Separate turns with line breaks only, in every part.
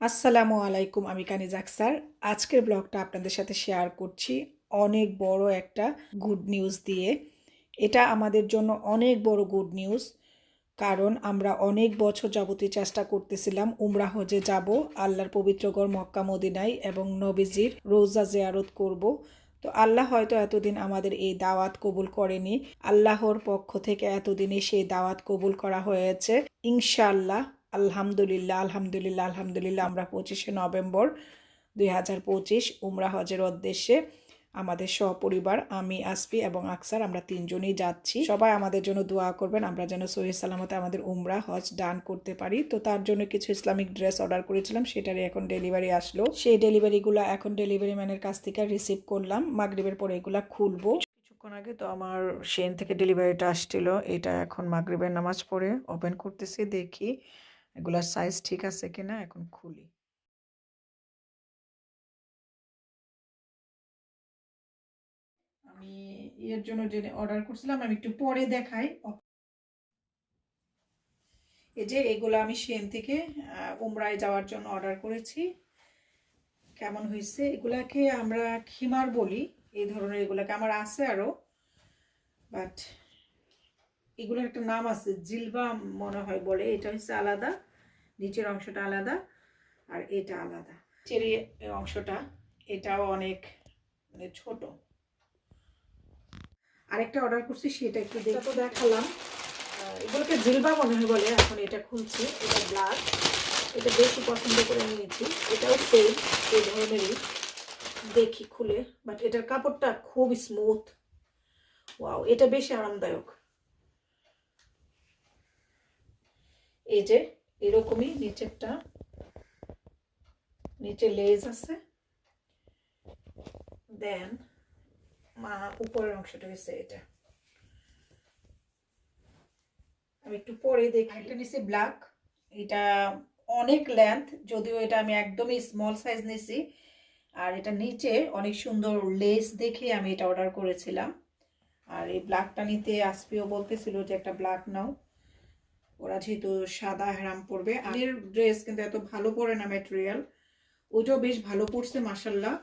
আসসালামু আলাইকুম, আমি কানিজ আক্সার। আজকের ব্লগটা আপনাদের সাথে শেয়ার করছি অনেক বড় একটা গুড নিউজ দিয়ে। এটা আমাদের জন্য অনেক বড় গুড নিউজ, কারণ আমরা অনেক বছর যাবতীয় চেষ্টা করতেছিলাম উমরা হজে যাব, আল্লাহর পবিত্রগড় মক্কা, মদিনায় এবং নবীজির রোজা জেয়ারত করব। তো আল্লাহ হয়তো এতদিন আমাদের এই দাওয়াত কবুল করেনি। আল্লাহর পক্ষ থেকে এতদিনে সেই দাওয়াত কবুল করা হয়েছে। ইনশাআল্লাহ আলহামদুলিল্লাহ আলহামদুলিল্লাহ আলহামদুলিল্লাহ। আমরা পঁচিশে নভেম্বর দুই হাজার পঁচিশ উমরা হজের উদ্দেশ্যে আমাদের সপরিবার আমি, আসফি এবং আকসার আমরা তিনজনই যাচ্ছি। সবাই আমাদের জন্য দোয়া করবেন, আমরা যেন সহি সালামতে আমাদের উমরা, হজ ডান করতে পারি। তো তার জন্য কিছু ইসলামিক ড্রেস অর্ডার করেছিলাম, সেটারই এখন ডেলিভারি আসলো। সেই ডেলিভারিগুলো এখন ডেলিভারি ম্যানের কাছ থেকে রিসিভ করলাম। মাগরিবের পরে এগুলা খুলবো। কিছুক্ষণ আগে তো আমার সেন থেকে ডেলিভারিটা আসছিল, এটা এখন মাগরিবের নামাজ পড়ে, ওপেন করতেছি, দেখি এগুলার সাইজ ঠিক আছে কিনা এখন খুলি। আমি এর জন্য যে অর্ডার করছিলাম, আমি একটু পরে দেখাই। এই যে এগুলো আমি সেন থেকে উমরায় যাওয়ার জন্য অর্ডার করেছি। কেমন হয়েছে এগুলাকে আমরা খিমার বলি। এই ধরনের এগুলাকে আমার আছে আরও। বাট এগুলোর একটা নাম আছে, জিলবা মনে হয় বলে। এটা হচ্ছে আলাদা। নিচের অংশটা আলাদা আর এটা আলাদা। চেরি অংশটা এটাও অনেক মানে ছোট। আরেকটা অর্ডার করছি সেটা একটু দেখে তো দেখালাম। এগুলোকে জিলবা মনে হয় বলে এখন এটা খুলছি। এটা ব্ল্যাক এটা বেশি পছন্দ করে নিয়েছি। এটাও সেম এই ধরনেরই। দেখি খুলে। বাট এটার কাপড়টা খুব স্মুথ ওয়াও এটা বেশি আরামদায়ক। এই যে এরকমই নিচেরটা, নিচে লেজ আছে। দেন মা উপরের অংশটা হয়েছে এটা। আমি একটু পরে দেখি। এটা নিছি ব্ল্যাক এটা অনেক লেন্থ যদিও এটা আমি একদমই স্মল সাইজ নিছি। আর এটা নিচে অনেক সুন্দর লেস দেখে আমি এটা অর্ডার করেছিলাম। আর এই ব্ল্যাকটা নিতে আসপিও বলতেছিল যে একটা ব্ল্যাক নাও। ওরা যেহেতু সাদা হ্যারাম পরবে আগের ড্রেস কিন্তু এত ভালো পরে না ম্যাটেরিয়াল ওইটাও বেশ ভালো পড়ছে মাসাল্লাহ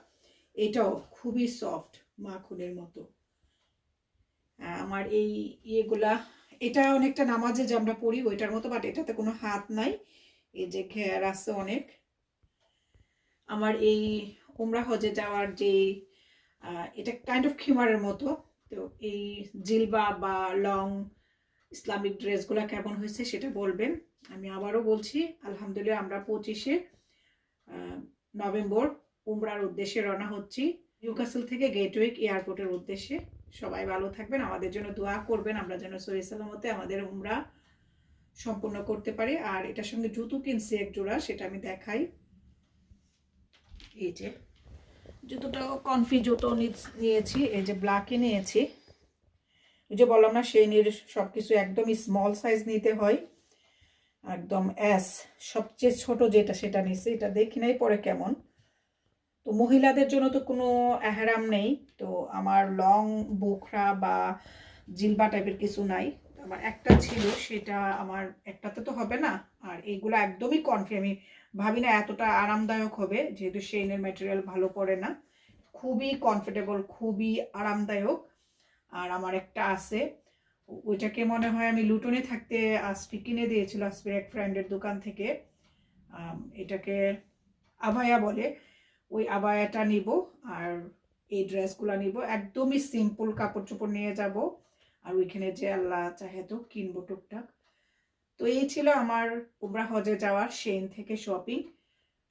এটাও খুবই সফট মাখনের মতো। আমার এই ইয়েগুলা, এটা অনেকটা নামাজে যে আমরা পড়ি, ওইটার মতো বাট এটাতে কোনো হাত নাই। এই যে ঘের আছে অনেক। আমার এই উমরা হজে যাওয়ার যে এটা কাইন্ড অফ খিমারের মতো। তো এই জিলবা বা লং ইসলামিক ড্রেসগুলো কেমন হয়েছে সেটা বলবেন। আমি আবারও বলছি, আলহামদুলিল্লাহ আমরা পঁচিশে নভেম্বর উমরার উদ্দেশ্যে রওনা হচ্ছি। নিউকাসেল থেকে গেটওয়েক এয়ারপোর্টের উদ্দেশ্যে। সবাই ভালো থাকবেন, আমাদের জন্য দোয়া করবেন, আমরা যেন সহি সালামতে আমাদের উমরা সম্পূর্ণ করতে পারি। আর এটার সঙ্গে জুতো কিনছি এক জোড়া, সেটা আমি দেখাই। এই যে, জুতোটাও কনফি জুতো নিয়েছি, এই যে ব্ল্যাকে নিয়েছি। যে বললাম না সেইনির সব কিছু একদমই স্মল সাইজ নিতে হয়। একদম অ্যাস সবচেয়ে ছোট যেটা সেটা নিছি এটা দেখি নাই পরে কেমন। তো মহিলাদের জন্য তো কোনো অ্যাহারাম নেই, তো আমার লং বোখরা বা জিলবা টাইপের কিছু নাই। আমার একটা ছিল, সেটা আমার একটাতে তো হবে না, আর এইগুলো একদমই কনফি আমি ভাবি না এতটা আরামদায়ক হবে, যেহেতু সেইনের ম্যাটেরিয়াল ভালো পড়ে না। খুবই কমফোর্টেবল খুবই আরামদায়ক। আর আমার একটা আছে। ওইটাকে মনে হয় আমি লুটনে থাকতে আসফি কিনে দিয়েছিল আসফির এক ফ্রেন্ডের দোকান থেকে। এটাকে আভায়া বলে। ওই আবায়াটা নিব আর এই ড্রেসগুলো নিব। একদমই সিম্পল কাপড় চোপড় নিয়ে যাব আর ওইখানে যে আল্লাহ চাহে তো কিনবো টুকটাক। তো এই ছিল আমার উমরা হজে যাওয়ার সেন থেকে শপিং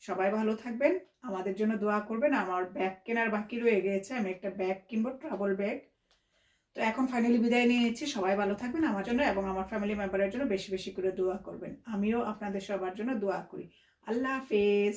সবাই ভালো থাকবেন, আমাদের জন্য দোয়া করবেন। আমার ব্যাগ কেনার বাকি রয়ে গিয়েছে আমি একটা ব্যাগ কিনবো ট্রাভেল ব্যাগ তো এখন ফাইনালি বিদায় নিয়ে নিচ্ছি সবাই ভালো থাকবেন আমার জন্য এবং আমার ফ্যামিলি মেম্বারের জন্য বেশি বেশি করে দোয়া করবেন। আমিও আপনাদের সবার জন্য দোয়া করি। আল্লাহ হাফেজ।